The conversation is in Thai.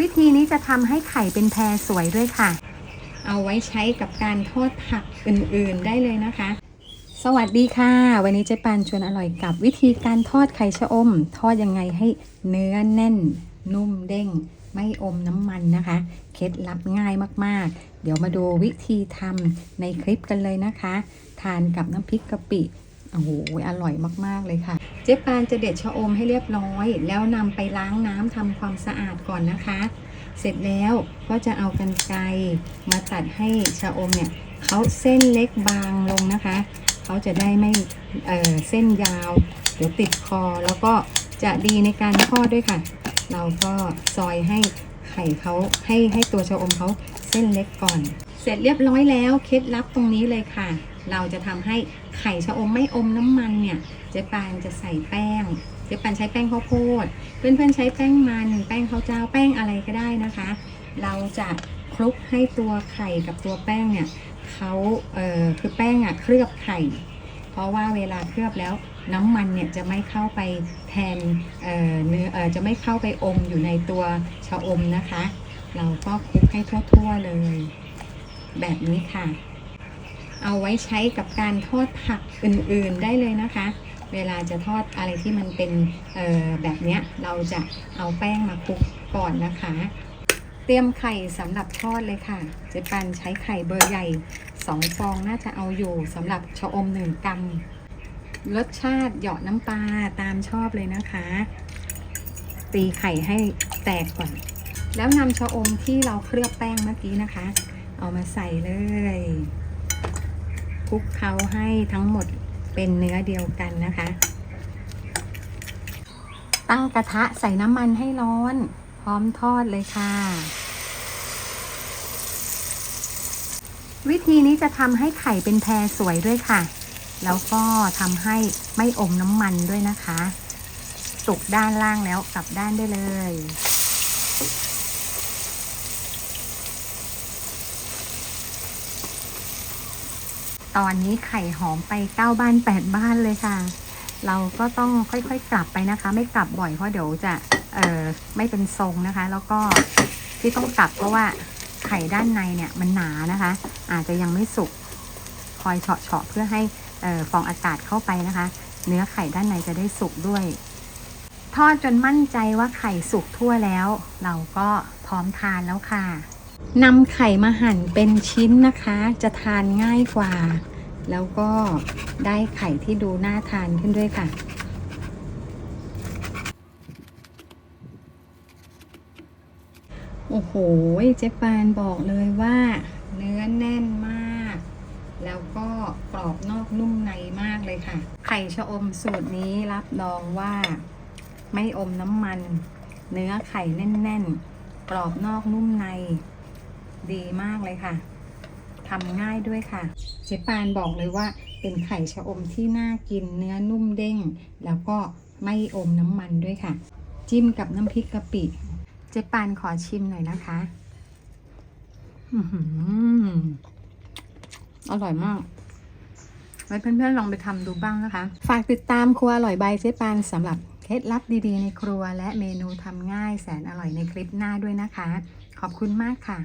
วิธีนี้จะทำให้ไข่เป็นแพรสวยด้วยค่ะ เอาไว้ใช้กับการทอดผักอื่นๆได้เลยนะคะ สวัสดีค่ะ วันนี้เจ๊ปานชวนอร่อยกับวิธีการทอดไข่ชะอม ทอดยังไงให้เนื้อแน่น นุ่มเด้ง ไม่อมน้ำมันนะคะ เคล็ดลับง่ายมากๆ เดี๋ยวมาดูวิธีทำในคลิปกันเลยนะคะ ทานกับน้ำพริกกะปิโอ้โหอร่อยมากๆเลยค่ะ เจ๊ปานจะเด็ดชะอมให้เรียบร้อย แล้วนำไปล้างน้ำทำความสะอาดก่อนนะคะ เสร็จแล้วก็จะเอากันไกรมาตัดให้ชะอมเนี่ยเขาเส้นเล็กบางลงนะคะ เขาจะได้ไม่เออเส้นยาว เดี๋ยวติดคอแล้วก็จะดีในการทอดด้วยค่ะ เราก็ซอยให้ไข่เขาให้ให้ตัวชะอมเขาเส้นเล็กก่อน เสร็จเรียบร้อยแล้วเคล็ดลับตรงนี้เลยค่ะ เราจะทำให้ไข่ชะอมไม่อมน้ำมันเนี่ยเจ๊ปานจะใส่แป้งเจ๊ปานใช้แป้งข้าวโพด เพื่อนๆใช้แป้งมันแป้งข้าวเจ้าแป้งอะไรก็ได้นะคะ เราจะคลุกให้ตัวไข่กับตัวแป้งเนี่ยเขาเอ่อคือแป้งอะเคลือบไข่ เพราะว่าเวลาเคลือบแล้วน้ำมันเนี่ยจะไม่เข้าไปแทนเเนื้อออจะไม่เข้าไปอมอยู่ในตัวชะอมนะคะ เราก็คลุกให้ทั่วๆเลย แบบนี้ค่ะ เอาไว้ใช้กับการทอดผักอื่นๆได้เลยนะคะ เวลาจะทอดอะไรที่มันเป็นแบบเนี้ยเราจะเอาแป้งมาคลุกก่อนนะคะ เตรียมไข่สำหรับทอดเลยค่ะ เจ๊ปันใช้ไข่เบอร์ใหญ่2ฟองน่าจะเอาอยู่สำหรับชะอม1กรัมรสชาติเหยาะน้ำปลาตามชอบเลยนะคะ ตีไข่ให้แตกก่อน แล้วนำชะอมที่เราเคลือบแป้งเมื่อกี้นะคะ เอามาใส่เลยคลุกเคล้าให้ทั้งหมดเป็นเนื้อเดียวกันนะคะ ตั้งกระทะใส่น้ำมันให้ร้อน พร้อมทอดเลยค่ะ วิธีนี้จะทำให้ไข่เป็นแพรสวยด้วยค่ะ แล้วก็ทำให้ไม่อมน้ำมันด้วยนะคะ สุกด้านล่างแล้วกลับด้านได้เลย ตอนนี้ไข่หอมไปเก้าบ้านแปดบ้านเลยค่ะ เราก็ต้องค่อยๆกลับไปนะคะ ไม่กลับบ่อยเพราะเดี๋ยวจะเออไม่เป็นทรงนะคะ แล้วก็ที่ต้องกลับเพราะว่าไข่ด้านในเนี่ยมันหนานะคะ อาจจะยังไม่สุกคอยเฉาะๆเพื่อให้ออฟองอากาศเข้าไปนะคะ เนื้อไข่ด้านในจะได้สุกด้วย ทอดจนมั่นใจว่าไข่สุกทั่วแล้ว เราก็พร้อมทานแล้วค่ะ นำไข่มาหั่นเป็นชิ้นนะคะ จะทานง่ายกว่า แล้วก็ได้ไข่ที่ดูน่าทานขึ้นด้วยค่ะโอ้โห เจ๊ปานบอกเลยว่า เนื้อแน่นมาก แล้วก็กรอบนอกนุ่มในมากเลยค่ะ ไข่ชะอมสูตรนี้รับรองว่า ไม่อมน้ำมัน เนื้อไข่แน่น ๆ กรอบนอกนุ่มใน ดีมากเลยค่ะทำง่ายด้วยค่ะเจ๊ปานบอกเลยว่าเป็นไข่ชะอมที่น่ากินเนื้อนุ่มเด้ง แล้วก็ไม่อมน้ำมันด้วยค่ะ จิ้มกับน้ำพริกกะปิ เจ๊ปานขอชิมหน่อยนะคะอร่อยมากไว้เพื่อนๆลองไปทำดูบ้างนะคะ ฝากติดตามครัวอร่อยใบเจ๊ปานสำหรับเคล็ดลับดีๆในครัวและเมนูทำง่ายแสนอร่อยในคลิปหน้าด้วยนะคะ ขอบคุณมากค่ะ